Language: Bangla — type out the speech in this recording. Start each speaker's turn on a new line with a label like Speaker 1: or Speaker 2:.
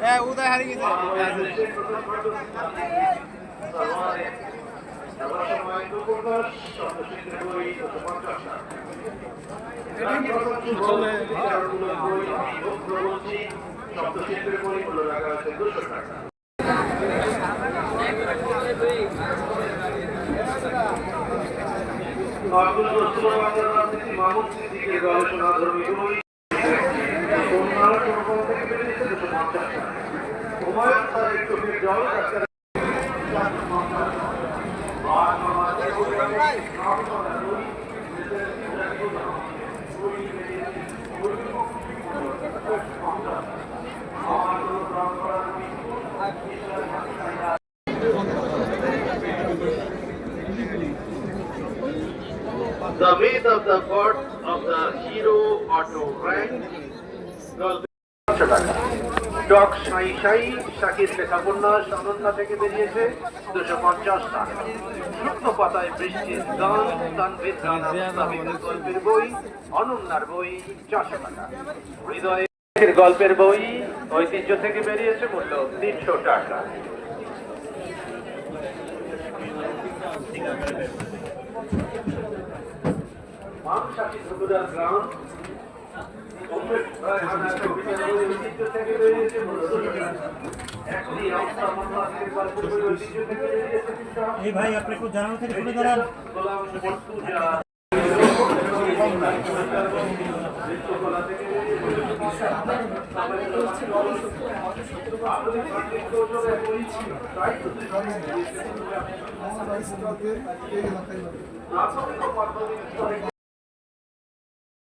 Speaker 1: হ্যাঁ উদয় হারিয়ে
Speaker 2: বই মূল্য রাখা আছে দুশো টাকা মাহমুদ সিদ্দিকের গবেষণা ধর্মী বই কন্যার সরবরাহ থেকে বেরিয়েছে দুশো পঞ্চাশ টাকা হুমায়ুন স্যারের চোখের জল doctor The myth of the birth of the hero auto rank. Doc Sai Sai Shakir লেখা উপন্যাস অনন্যা থেকে বেরিয়েছে দুশো পঞ্চাশ টাকা। শুকনো পাতায় বৃষ্টির গান, তানভীর মুস্তাফিজের গল্পের বই, অনন্যার বই, চারশো টাকা। হৃদয়ের গল্পের বই, ঐতিহ্য থেকে বেরিয়েছে মূল্য তিনশো টাকা। শাকির হুকুদার গ্রাম।
Speaker 3: এই ভাই আপনি একটু জানানো থেকে
Speaker 2: মাধ্যমিক স্তরে